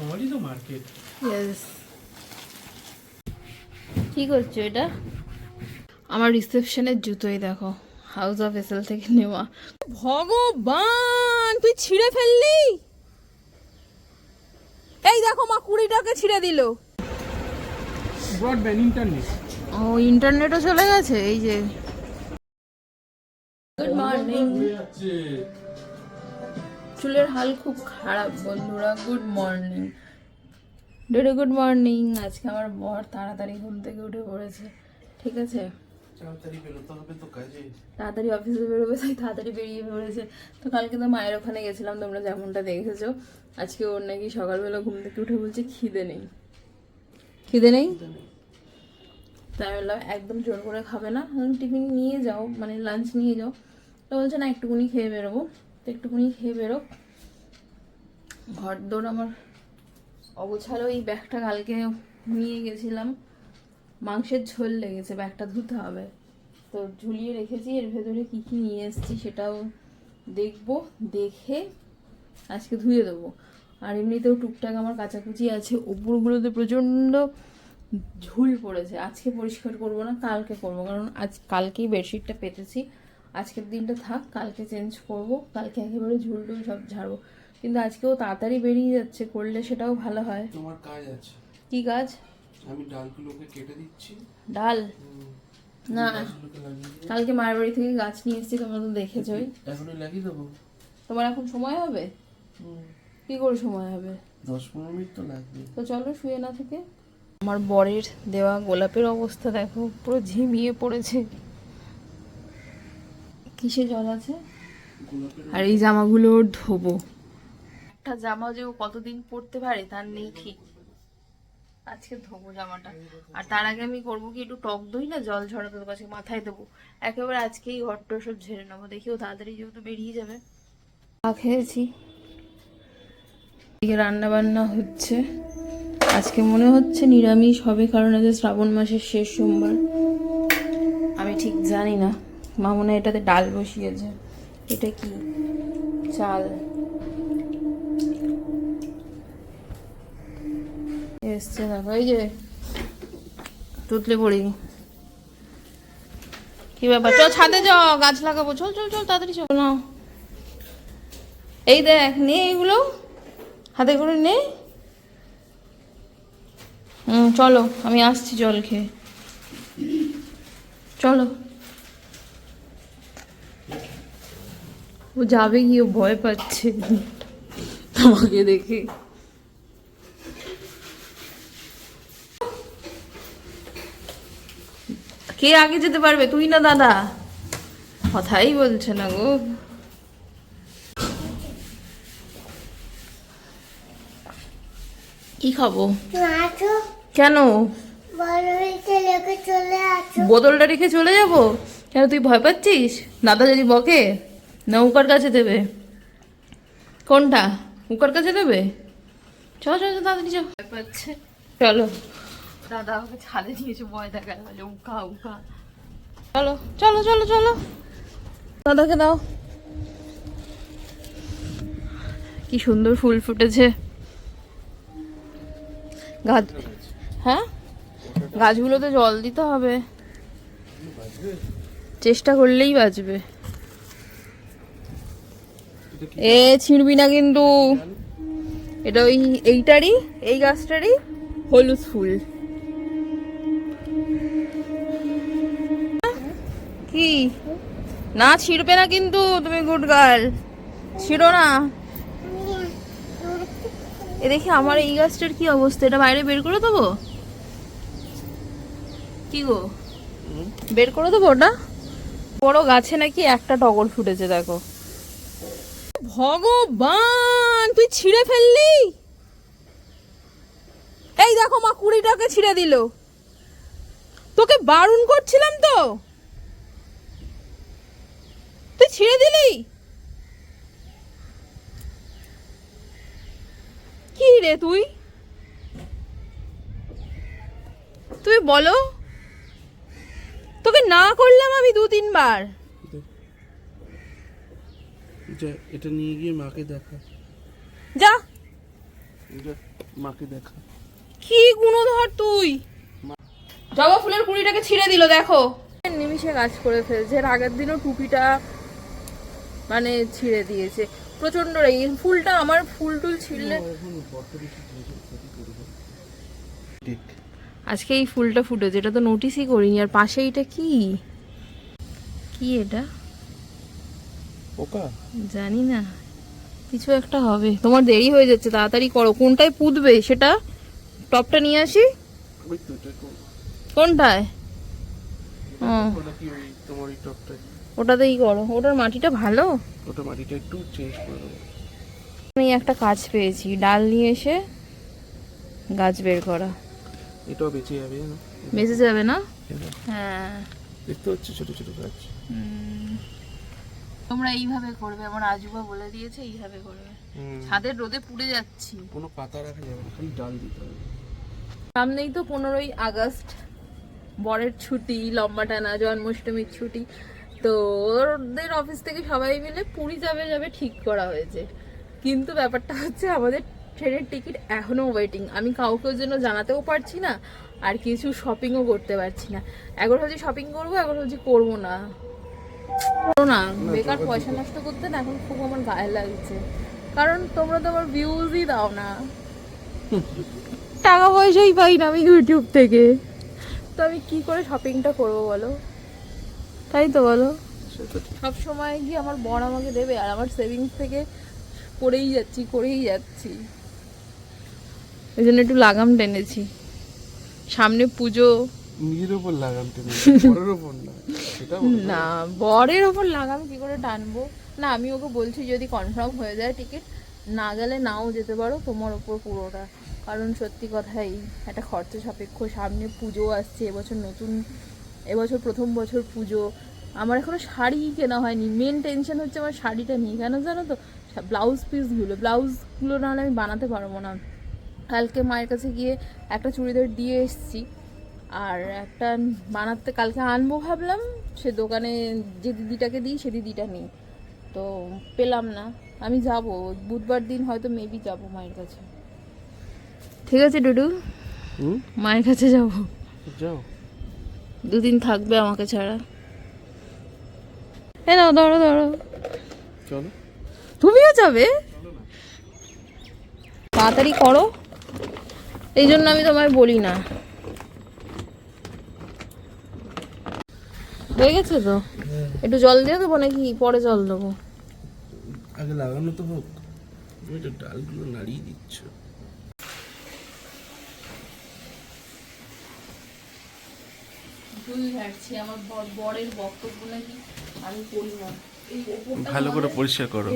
আমারই তো market yes কি করছ এটা? আমার রিসেপশনের জুতোই দেখো। হাউস অফ এসেল থেকে নেওয়া। ভগবান তুই ছিঁড়ে ফেললি? এই দেখো মা কুড়িটাকে ছিঁড়ে দিল। ব্রডব্যান্ড ইন্টারনেট ও ইন্টারনেটও চলে গেছে? এই যে। গুড মর্নিং চুলের হাল খুব খারাপ বন্ধুরা। গুড মর্নিং ডেডে গুড মর্নিং আজকে আমার বর তাড়াতাড়ি ঘুম থেকে উঠে পড়েছে। ঠিক আছে? তাড়াতাড়ি অফিসে বেরোবে তাই তাড়াতাড়ি বেরিয়ে পড়েছে। তো কালকে তো মায়ের ওখানে গেছিলাম তোমরা যেমনটা দেখেছ। আজকে ওর নাকি সকালবেলা ঘুম থেকে উঠে বলছে খিদে নেই। খিদে নেই? তাই বললাম একদম জোর করে খাবে না। টিফিন নিয়ে যাও মানে লাঞ্চ নিয়ে যাও। তো বলছে না একটুকুনি খেয়ে বেরোবো। তো একটুকুনি খেয়ে বেরো ঘর দৌড় আমার অগোছালো, এই ব্যাগটা কালকে নিয়ে গেছিলাম। মাংসের ঝোল লেগেছে, ব্যাগটা ধুতে হবে। তো ঝুলিয়ে রেখেছি, এর ভেতরে কী কী নিয়ে এসেছি সেটাও দেখব, দেখে আজকে ধুয়ে দেবো। আর এমনিতেও টুকটাক আমার কাচাকুচি আছে উপরগুলোতে প্রচণ্ড ঝুল পড়েছে। আজকে পরিষ্কার করব না, কালকে করব, কারণ আজ কালকেই বেডশিটটা পেতেছি। আজকের দিনটা থাক কালকে চেঞ্জ করব কালকে একেবারে ঝুল টুল সব ঝাড়বো। কিন্তু আজকেও তাড়াতাড়ি বেরিয়ে যাচ্ছে করলে সেটাও ভালো হয়। তোমার কাজ আছে। কি কাজ? আমি ডালগুলোকে কেটে দিচ্ছি। ডাল? না। কালকে মায়ের বাড়ি থেকে গাছ নিয়ে এসেছি তোমরা তো দেখেছোই এখনই লাগিয়ে দেবো। তোমার এখন সময় হবে? কি করে সময় হবে? দশ পনেরো মিনিট তো লাগবে। তো চলো শুয়ে না থেকে। আমার বরের দেওয়া গোলাপের অবস্থা দেখো পুরো ঝিমিয়ে পড়েছে। কিসে জল আছে? আর এই জামাগুলো ধোবো। একটা জামা যে ও কতদিন পরতে পারে তার নেই ঠিক। আজকে ধোবো জামাটা। আর তার আগে আমি করব কি একটু টক দই না জল ঝরাতে দেবো কাছে মাথায় দেবো। একেবারে আজকেই ঘরটা সব ঝেড়ে নেব। দেখি ও তাড়াতাড়ি যেহেতু বেরিয়ে যাবে। চা খেয়েছি। এদিকে রান্না বান্না হচ্ছে। আজকে মনে হচ্ছে নিরামিষ হবে কারণ আজ শ্রাবণ মাসের শেষ সোমবার। আমি ঠিক জানি না। মা মনে এটাতে ডাল বসিয়েছে। এটা কি? চাল। এসছে দেখো, এই যে তুতলে পড়ি। কি ব্যাপার? চল ছাদে যাও, গাছ লাগাবো। চল চল চল, তাড়াতাড়ি চল। না এই দেখ, নে এইগুলো। হাতে করে নে। হুম চলো, আমি আসছি জল খেয়ে। চলো। ও যাবে গিয়ে ভয় পাচ্ছে। আমাকে দেখে। কে আগে যেতে পারবে? তুই না দাদা? কথাই বলছে না গো। কি খাব? কেন? বোতলটা রেখে চলে যাব? কেন তুই ভয় পাচ্ছিস? দাদা যদি বকে? না উকার কাছে দেবে। কোনটা? উকার কাছে দেবে? চল চল তাড়াতাড়ি চল পাচ্ছে। চলো। দাদা আমাকে ছাদে নিয়েছে ভয় দেখা গেল উকা উকা চলো চলো চলো চলো। দাদাকে দাও। কি সুন্দর ফুল ফুটেছে। গাছ হ্যাঁ? গাছগুলোতে জল দিতে হবে। চেষ্টা করলেই বাঁচবে। এ ছিঁড়বি না কিন্তু। এটা ওই এইটারই এই গাছটারই হলুদ ফুল। কি? না ছিঁড়বে না কিন্তু তুমি গুড গার্ল ছিঁড়ো না। এ দেখি আমার এই গাছটার কি অবস্থা এটা বাইরে বের করে দেবো? কি গো? বের করে দেবো ওটা? বড় গাছে নাকি একটা টগর ফুটেছে দেখো। ভগবান, তুই ছিঁড়ে ফেললি? এই দেখো মা কুড়িটাকে ছিঁড়ে দিল। তোকে বারণ করছিলাম তো। তুই ছিঁড়ে দিলি? কি রে তুই? তুই বলো। তোকে না করলাম আমি দু তিনবার এটা এটা নিয়ে গিয়ে মাকে দেখা। যা। যা, মাকে দেখা। কি গুণধর তুই? জবা ফুলের কুড়িটাকে ছিঁড়ে দিল দেখো। নিমিষে কাজ করে ফেলছে এর আগের দিনও টুপিটা মানে ছিঁড়ে দিয়েছে। প্রচণ্ড রেগে ফুলটা আমার ফুল টুল ছিঁড়লে আজকে এই ফুলটা ফুটেছে এটা তো নোটিসই করিনি আর পাশে এটা কি? কি এটা? পোকা? জানি না কিছু একটা হবে। তোমার দেরি হয়ে যাচ্ছে তাড়াতাড়ি করো। কোনটায় পুঁতবে সেটা? টপটা নিয়ে আসি? কোনটায়? ওটাতেই করো। ওটার মাটিটা ভালো? ওটা মাটিটা একটু চেঞ্জ করে দেবো। আমি একটা কাজ পেয়েছি। ডাল নিয়ে এসে গাছ বের করা। এটাও বেঁচে যাবে বেঁচে যাবে না? হ্যাঁ। হ্যাঁ। দেখতে হচ্ছে ছোট ছোট গাছ? তোমরা এইভাবে করবে আমার আজুবা বলে দিয়েছে এইভাবে করবে। ছাদের রোদে পুড়ে যাচ্ছি। কোনো পাতা রাখা যাবে না খালি ডাল দিতে হবে। সামনেই তো পনেরোই আগস্ট বরের ছুটি লম্বা টানা জন্মাষ্টমীর ছুটি। তো ওদের অফিস থেকে সবাই মিলে পুরী যাবে যাবে ঠিক করা হয়েছে। কিন্তু ব্যাপারটা হচ্ছে আমাদের ট্রেনের টিকিট এখনও ওয়েটিং। আমি কাউকে ওর জন্য জানাতেও পারছি না আর কিছু শপিংও করতে পারছি না। একবার ভাবছি শপিং করব একবার ভাবছি করব না। না বেকার পয়সা নষ্ট করতে না এখন খুব আমার গায়ে লাগছে। কারণ তোমরা তো আমার ভিউজই দাও না। টাকা পয়সাই পাই না আমি ইউটিউব থেকে। তো আমি কি করে শপিংটা করব বলো? তাই তো বলো। সব সময় গিয়ে আমার বর আমাকে দেবে আর আমার সেভিংস থেকে করেই যাচ্ছি করেই যাচ্ছি। এই জন্য একটু লাগাম টেনেছি। সামনে পুজো নিজের ওপর লাগাম তুমি পরের ওপর না না, বরের ওপর লাগাম কি করে টানবো? না, আমি ওকে বলছি, যদি কনফার্ম হয়ে যায় টিকিট না গেলে নাও যেতে পারো, তোমার ওপর পুরোটা। কারণ সত্যি কথাই একটা খরচা সাপেক্ষ, সামনে পুজো আসছে, এবছর নতুন, এবছর প্রথম বছর পুজো। আমার এখনও শাড়ি কেনা হয়নি মেন টেনশন হচ্ছে আমার শাড়িটা নিয়ে কেন জানো তো? ব্লাউজ পিসগুলো ব্লাউজগুলো না হলে আমি বানাতে পারব না। কালকে মায়ের কাছে গিয়ে একটা চুড়িদার দিয়ে এসেছি। আর একটা বানাতে কালকে আনব ভাবলাম সে দোকানে যে দিদিটাকে দিই সে দিদিটা নেই। তো পেলাম না আমি যাব। বুধবার দিন হয়তো মেবি যাব মায়ের কাছে। ঠিক আছে ডুডু? মায়ের কাছে যাব। যাও। দুদিন থাকবে আমাকে ছাড়া। এ নাও ধরো ধরো। চলো। তুমিও যাবে? তাড়াতাড়ি করো। এই জন্য আমি তোমায় বলি না। হয়ে গেছে তো? একটু জল দিয়ে দেবো নাকি পরে জল দেবো? আগে লাগানো তো হোক। তুমি তো ডালগুলো নাড়িয়ে দিচ্ছ। আমার বরের বক্তব্য নাকি আমি করি না। ভালো করে পরিষ্কার করো।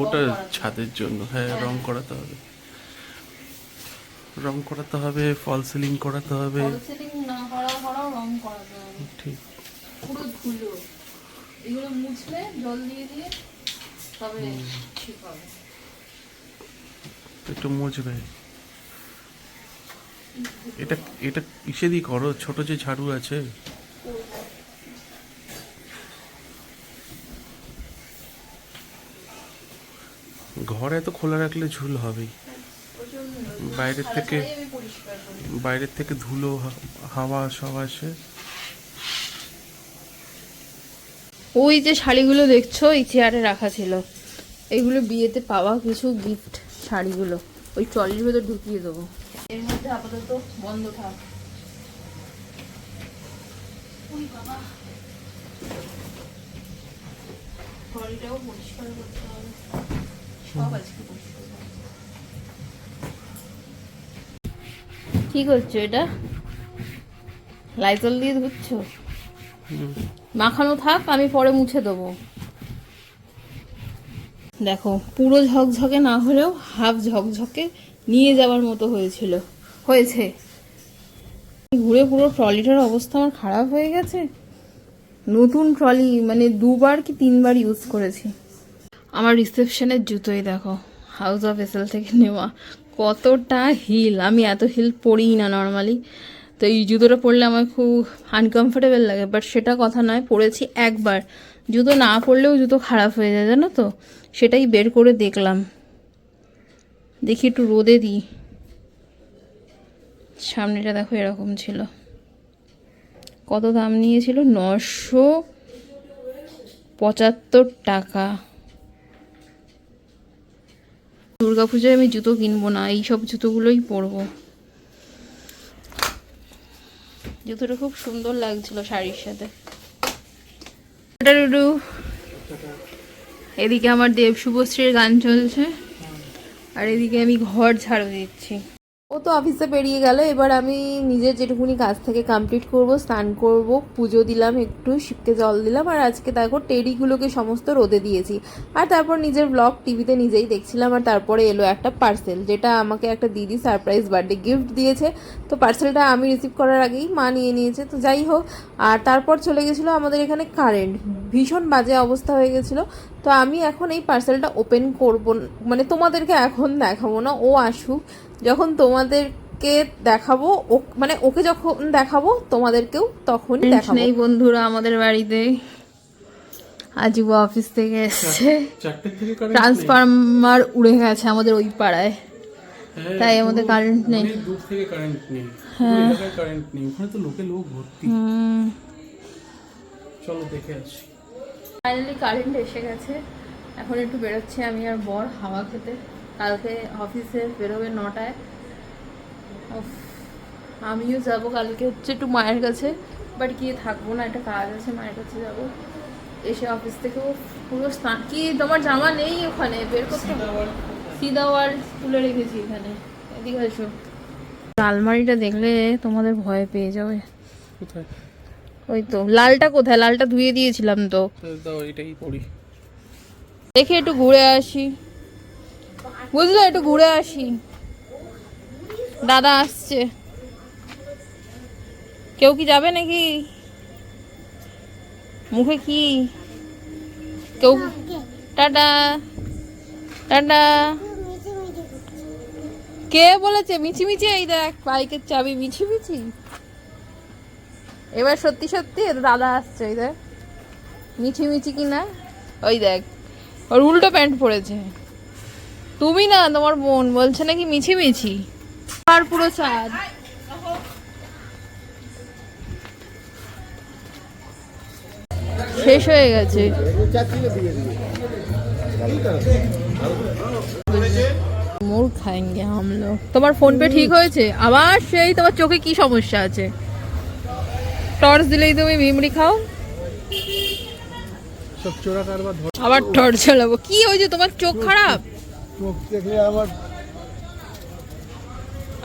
ওটা ছাদের জন্য। হ্যাঁ রং করাতে হবে। রং করাতে হবে ফল সিলিং করাতে হবে। করা রং করাতে হবে ঠিক। পুরো ধুলো। এগুলো মুছলে জল দিয়ে দিয়ে তবে ঠিক হবে। একটু মুছবে। এটা এটা কিসে দিয়ে করো? ছোট যে ঝাড়ু আছে। ঘর এত খোলা রাখলে ঝুল হবেই। বাইরের থেকে করি। বাইরের থেকে ধুলো হাওয়া সব আসে। ওই যে শাড়িগুলো দেখছ, এই চেয়ারে রাখা ছিল। এগুলো বিয়েতে পাওয়া কিছু গিফট শাড়িগুলো। ওই ট্রলির ভেতর ঢুকিয়ে দেবো। এর মধ্যে আপাতত বন্ধ থাক। ট্রলিটাও পরিষ্কার। কি করছ এটা? লাইজল দিয়ে ধুচ্ছো? মাখানো থাক, আমি পরে মুছে দেবো। দেখো, পুরো ঝকঝকে না হলেও হাফ ঝকঝকে নিয়ে যাওয়ার মতো হয়েছিল। হয়েছে। ঘুরে পুরো ট্রলিটার অবস্থা আমার খারাপ হয়ে গেছে। নতুন ট্রলি মানে দুবার কি তিনবার ইউজ করেছি। আমার রিসেপশনের জুতোই দেখো হাউস অফ এসেল থেকে নেওয়া কতটা হিল আমি এত হিল পরিই না নর্মালি তো এই জুতোটা পরলে আমার খুব আনকমফোর্টেবল লাগে বাট সেটা কথা নয়, পরেছি একবার। জুতো না পরলেও জুতো খারাপ হয়ে যায়, জানো তো? সেটাই বের করে দেখলাম। দেখি একটু রোদে দিই। সামনেটা দেখো এরকম ছিল। কত দাম নিয়েছিল? নশো পঁচাত্তর টাকা। দুর্গাপূজায় আমি জুতো কিনবো না এই সব জুতোগুলোই পরবো। জুতোটা খুব সুন্দর লাগছিল শাড়ির সাথে। এদিকে আমার দেব শুভশ্রীর গান চলছে। আর এদিকে আমি ঘর ঝাড়ু দিচ্ছি। ও তো অফিসে বেরিয়ে গেল। এবার আমি নিজের যেটুকুনি কাজ থেকে কমপ্লিট করব, স্নান করব, পুজো দিলাম, একটু শিবকে জল দিলাম, আর আজকে দেখো টেরিগুলোকে সমস্ত রোদে দিয়েছি। আর তারপর নিজের ব্লগ টিভিতে নিজেই দেখছিলাম, আর তারপরে এলো একটা পার্সেল যেটা আমাকে একটা দিদি সারপ্রাইজ বার্থডে গিফট দিয়েছে। তো পার্সেলটা আমি রিসিভ করার আগেই মা নিয়ে নিয়েছে। তো যাই হোক, আর তারপর চলে গেছিল আমাদের এখানে কারেন্ট ভীষণ বাজে অবস্থা হয়ে গেছিল। তো আমি এখন এই পার্সেলটা ওপেন করব মানে তোমাদেরকে এখন দেখাবো না, ও আসুক। যখন তোমাদেরকে দেখাবো ও মানে ওকে যখন দেখাবো তোমাদেরকেও তখনই দেখাবো। নেই বন্ধুরা আমাদের বাড়িতে। আজীব অফিস থেকে এসছে। ট্রান্সফরমার উড়ে গেছে আমাদের ওই পাড়ায়। তাই আমাদের কারেন্ট নেই। অনেক দূর থেকে কারেন্ট নেই। পুরো কারেন্ট নেই। ওখানে তো লোকে লোক ভর্তি। চলো দেখে আসি। ফাইনালি কারেন্ট এসে গেছে। এখন একটু বেরোচ্ছি আমি আর বর হাওয়া খেতে। কালকে অফিসে বেরোবে নটায়। আমিও যাব কালকে হচ্ছে একটু মায়ের কাছে বাট গিয়ে থাকব না একটা কাজ আছে মায়ের কাছে যাব। এসে অফিস থেকেও পুরো স্নান কি তোমার জামা নেই ওখানে? বের করতে সিদাওয়ার তুলে রেখেছি এখানে। এদিকে এসো। আলমারিটা দেখলে তোমাদের ভয় পেয়ে যাবে। কোথায়? ওই তো লালটা কোথায়? লালটা ধুয়ে দিয়েছিলাম তো। তো দাও এটাই পড়ি। দেখি একটু ঘুরে আসি। বুঝলো, একটু ঘুরে আসি। দাদা আসছে। কেউ কি যাবে নাকি? মুখে কি? কেউ টাটা। টাটা। কে বলেছে? মিছি মিছিমিছি, এই দেখ, বাইকের চাবি মিছি মিছিমিছি। এবার সত্যি সত্যি দাদা আসছে ওই দেখ। মিছিমিছি কি না ওই দেখ, ওর উল্টো প্যান্ট পরেছে। তুমি না তোমার বোন বলছে নাকি মিছি মিছি। আর পুরো চাঁদ। শেষ হয়ে গেছে। মোর খায়েঙ্গে হাম তোমার ফোন পে ঠিক হয়েছে? আবার সেই তোমার চোখে কি সমস্যা আছে? টর্চ দিলেই তুমি ভিমড়ি খাও। আবার টর্চ চালাবো কি হয়েছে? তোমার চোখ খারাপ? চোখ দেখলে আমার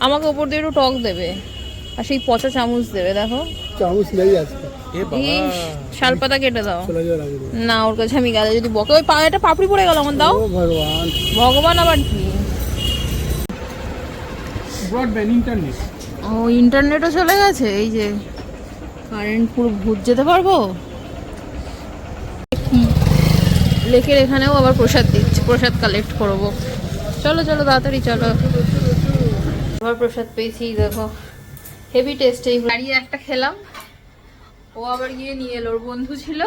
আমাকে ওপর দিয়ে একটু টক দেবে। আর সেই পচা চামচ দেবে দেখো। চামচ নেই আজকে। ইস, শালপাতা কেটে দাও। না ওর কাছে আমি গেলে যদি বকে ওই পা এটা পাপড়ি পড়ে গেল আমার দাও। ভগবান। ভগবান আবার কি? ব্রডব্যান্ড ইন্টারনেট ও ইন্টারনেটও চলে গেছে এই যে। কারেন্ট পুরো ভূত যেতে পারব কি লেকের এখানেও আবার প্রসাদ দিচ্ছে প্রসাদ কালেক্ট করব। চলো চলো তাড়াতাড়ি চলো। আবার প্রসাদ পেয়েছি দেখো। হেভি টেস্ট এই দাঁড়িয়ে একটা খেলাম। ও আবার গিয়ে নিয়ে এলো ওর বন্ধু ছিল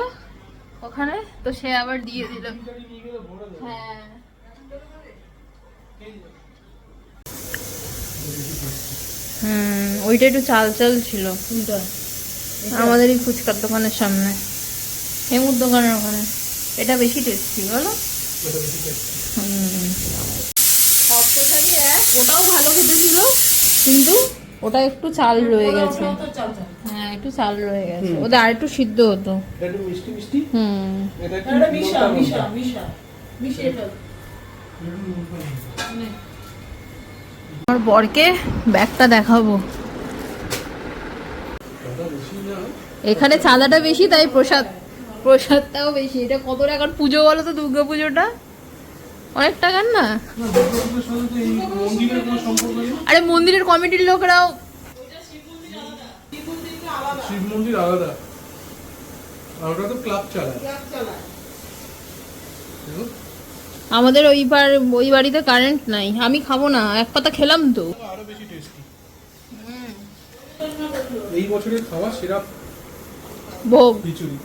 ওখানে তো সে আবার দিয়ে দিল। হ্যাঁ। হুম ওইটা একটু চাল চাল ছিল। আমাদেরই ফুচকার দোকানের সামনে। হেমুর দোকানের ওখানে। এটা বেশি টেস্টি বলো? হুম। সব প্রসাদই এক ওটাও ভালো খেতে ছিল কিন্তু ওটা একটু চাল রয়ে গেছে। হ্যাঁ একটু চাল রয়ে গেছে। ওটা আর একটু সিদ্ধ হতো। মিষ্টি মিষ্টি? হুম। এটা একটু মিশা মিশা আমার বরকে ব্যাগটা দেখাবো। এখানে চাঁদাটা বেশি তাই প্রসাদ প্রসাদটাও বেশি। এটা কত টাকার পুজো বলো তো দুর্গা পুজোটা। অনেক টাকার না? আরে মন্দিরের কমিটির লোকরাও শিব মন্দির আলাদা। আর ওটা তো ক্লাব চালায়। আমাদের ওই বার ওই বাড়িতে কারেন্ট নাই। আমি খাব না এক পাতা খেলাম তো। আরও বেশি টেস্টি এই বছরের খাওয়া সেরা ভোগ। খিচুড়ি।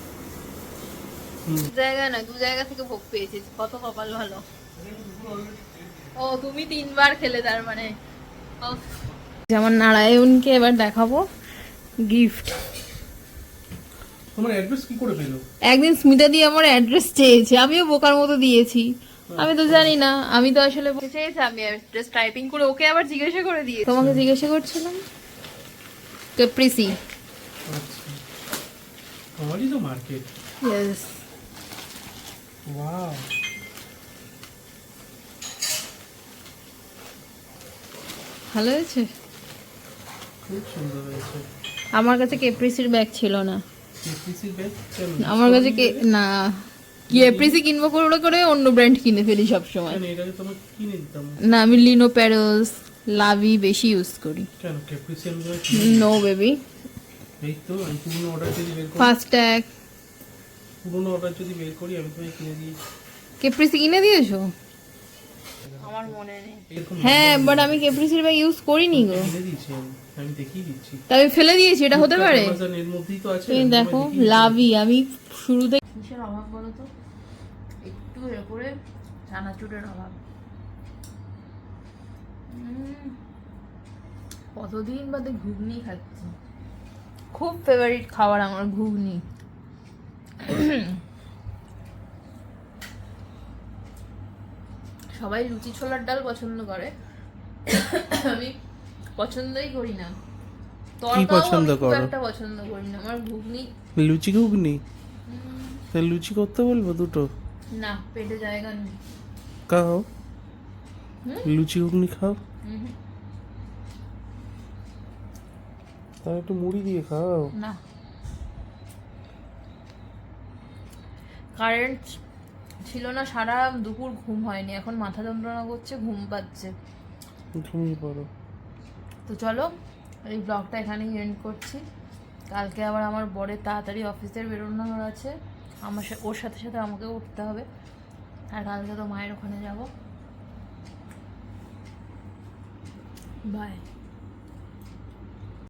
জায়গা না দু জায়গা থেকে ভোগ পেয়েছিস কত কপাল ভালো। ও তুমি তিনবার খেলে তার মানে। যেমন নারায়ণকে এবার দেখাবো গিফট তোমার অ্যাড্রেস কি করে পেল? একদিন স্মিতা দিয়ে আমার অ্যাড্রেস চেয়েছে আমিও বোকার মতো দিয়েছি। আমি তো জানি না আমি তো আসলে চেয়েছি আমি অ্যাড্রেস টাইপিং করে ওকে আবার জিজ্ঞাসা করে দিয়ে তোমাকে জিজ্ঞাসা করছিলাম? ক্যাপ্রিসি আচ্ছা। আমারই তো মার্কেট ইয়েস ওয়াও ভালো হয়েছে? খুব সুন্দর হয়েছে। আমার কাছে কেপ্রিসির ব্যাগ ছিল না। ব্যাগ কেন? আমার কাছে কে না। কেপ্রিসি কিনবো করে করে অন্য ব্র্যান্ড কিনে ফেলি সব সময় না আমি লিনো প্যারোস লাভি বেশি ইউজ করি। নো বেবি ফার্স্ট ট্যাগ পুরনো অর্ডার যদি বের করি আমি তোমায় কিনে দিই। কেপ্রিসি কিনে দিয়েছ? আমার মনে নেই। হ্যাঁ বাট আমি কেপ্রিসির ব্যাগ ইউজ করিনি গো। কিনে দিয়েছি আমি দেখিয়ে দিচ্ছি। তা আমি ফেলে দিয়েছি এটা হতে পারে? এর মধ্যেই তো আছে তুমি দেখো। লাভি আমি শুরুতে কিসের অভাব বলো তো? একটু এ করে চানাচুরের অভাব। কতদিন বাদে ঘুগনি খাচ্ছি। খুব ফেভারিট খাবার আমার ঘুগনি। সবাই লুচি ছোলার ডাল পছন্দ করে। আমি পছন্দই করি না। তড়কাও পছন্দ করো? একটা পছন্দ করি না। আমার ঘুগনি লুচি ঘুগনি? তাহলে লুচি করতে বলব দুটো? না পেটে জায়গা নেই। খাও। লুচি ঘুগনি খাও। তাহলে একটু মুড়ি দিয়ে খাও। না। কারেন্ট ছিল না সারা দুপুর ঘুম হয়নি। এখন মাথা যন্ত্রণা করছে ঘুম পাচ্ছে। ঘুমিয়ে পড়ো। তো চলো এই ব্লগটা এখানেই এন্ড করছি। কালকে আবার আমার বরের তাড়াতাড়ি অফিসের বেরোনোর আছে। আমার ওর সাথে সাথে আমাকে উঠতে হবে। আর কালকে তো মায়ের ওখানে যাব। বাই